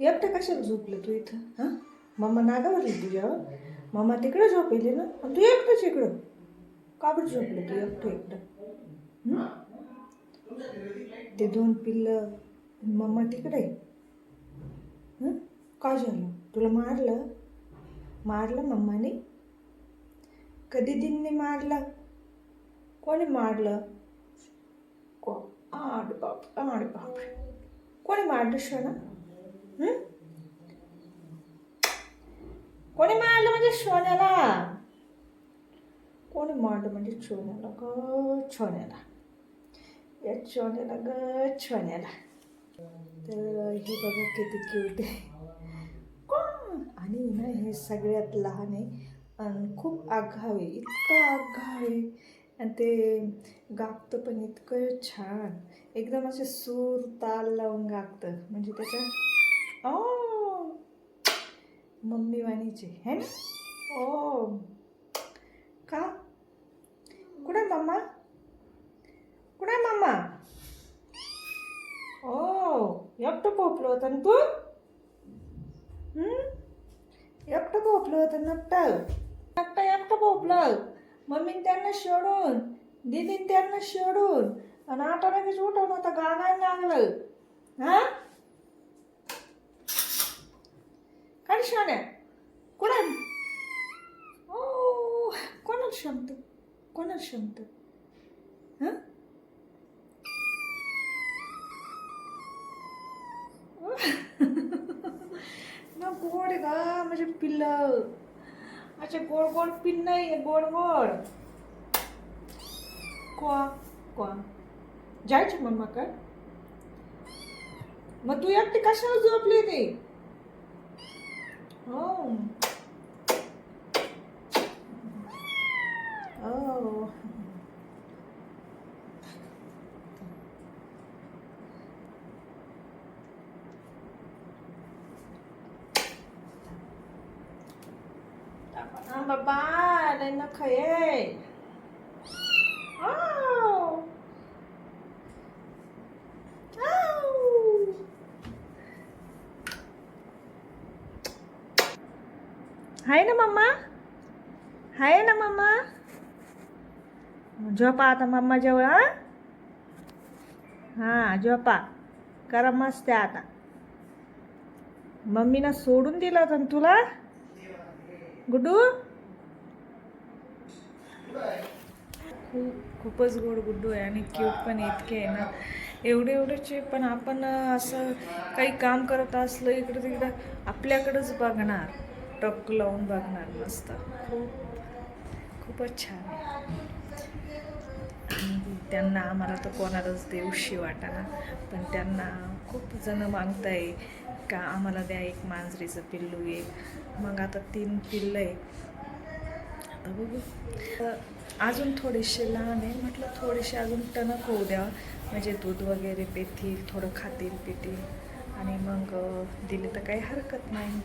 एकटं कशाला झोपलं तू इथं? हां? मम्मा नागावरली तुझ्यावर मम्मा तिकडे झोपेली ना. आणि तू एकटंच इकडं. का बरं झोपलं तू? एकटं एकटं. ते दोन पिल्लं मम्मा तिकडे. हं? का झालं? तुला मारलं? मारलं मम्माने कधी दिनने मारलं? कोणी मारलं? को आड बाप आड बाप. कोणी मारलं शोना कोणी मारलं म्हणजे सोन्याला कोणी मारलं म्हणजे छोन्याला ग? छोन्याला या छोन्याला ग? छोन्याला तर हे बघा किती क्यूट आहे. कोण? आणि ना हे सगळ्यात लहान आहे. आणि खूप आघाव आहे इतका आघाव आहे आणि ते गागतं पण इतकं छान. एकदम असे सूर ताल लावून गागतं. म्हणजे त्याच्या ओ. मम्मी वाणीचे है ना? ओ. का? कुठे मम्मा? कुठे मम्मा? ओ एकटं पोपलं होतं ना तू? एकटं भोपलं होतं नकटं नकटं एकटं पोपलं. मम्मीन त्यांना सोडून दिदीन त्यांना सोडून आणि आठवड्याच उठवून होतं गागायला लागलं. हा? काय शाण्या कुणा ओ कोणाला शमत कोणाला शमत ना गोड गा माझे पिल्ल. पिल्लं गोड गोड पिन्न आहे गोड गोड. क्वा क्वा. जायचे मग मग तू एकटी कशाला झोपली ते Oh. Oh. Ang baba, na kayo. Eh. Ah! हाय ना मम्मा हाय ना मम्मा झोपा आता मम्मा जवळ हां झोपा करा मस्त आहे आता मम्मीनं सोडून दिलं होतं ना तुला गुड्डू खूप खूपच गोड गुड्डू आहे आणि क्यूट पण इतके आहे ना. एवढे एवढेचे पण आपण असं काही काम करत असलं इकडं तिकडं आपल्याकडंच बघणार. टक लावून बघणार मस्त. खूप खूपच छान. आहे त्यांना आम्हाला तर कोणालाच देऊशी वाटाना पण त्यांना खूप जण मागताय का आम्हाला द्या एक मांजरीचं पिल्लू एक. मग आता तीन पिल्लं आहे आता बघू. अजून थोडेसे लहान आहे. म्हटलं थोडेसे अजून टणक होऊ द्या. म्हणजे दूध वगैरे पेतील थोडं खातील पितील. आणि मग दिले तर काही हरकत नाही.